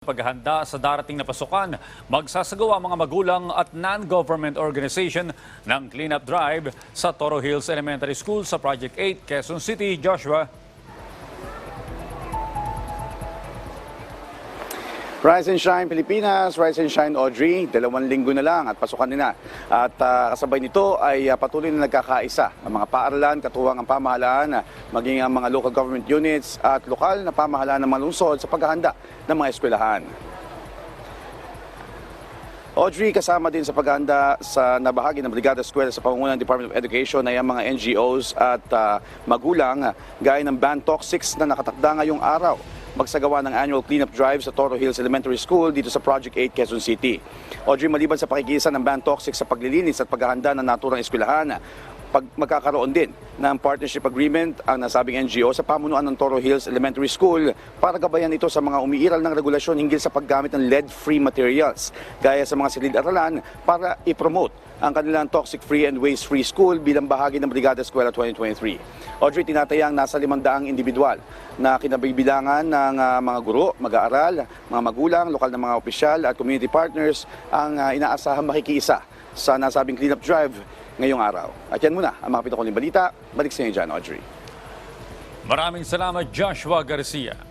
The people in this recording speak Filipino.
Paghahanda sa darating na pasukan, magsasagawa mga magulang at non-government organization ng cleanup drive sa Toro Hills Elementary School sa Project 8, Quezon City. Joshua. Rise and Shine Pilipinas, Rise and Shine Audrey, dalawang linggo na lang at pasukan nila. At ah, kasabay nito ay ah, patuloy na nagkakaisa ang mga paaralan, katuwang ang pamahalaan, ah, maging ang mga local government units at lokal na pamahalaan ng mga lungsod sa paghahanda ng mga eskwelahan. Audrey, kasama din sa paghahanda sa nabahagi ng Brigada Eskwela sa pangunguna ng Department of Education ay ang mga NGOs at ah, magulang gaya ng Ban Talk 6 na nakatakda ngayong araw magsagawa ng annual cleanup drive sa Toro Hills Elementary School dito sa Project 8, Quezon City. Audrey, maliban sa pakikisa ng Ban 6 sa paglilinis at paghahanda ng naturang eskwelahan, pag magkakaroon din ng partnership agreement ang nasabing NGO sa pamunuan ng Toro Hills Elementary School para gabayan ito sa mga umiiral ng regulasyon hinggil sa paggamit ng lead-free materials gaya sa mga silid-aralan para i-promote ang kanilang toxic-free and waste-free school bilang bahagi ng Brigada Eskwela 2023. Audrey, tinatayang nasa limang individual na kinabibilangan ng ah, mga guro, mag-aaral, mga magulang, lokal na mga opisyal at community partners ang ah, inaasahang makikiisa sa nasabing cleanup drive ngayong araw. At yan muna ang mga pitukuling balita. Balik sa inyo dyan, Audrey. Maraming salamat Joshua Garcia.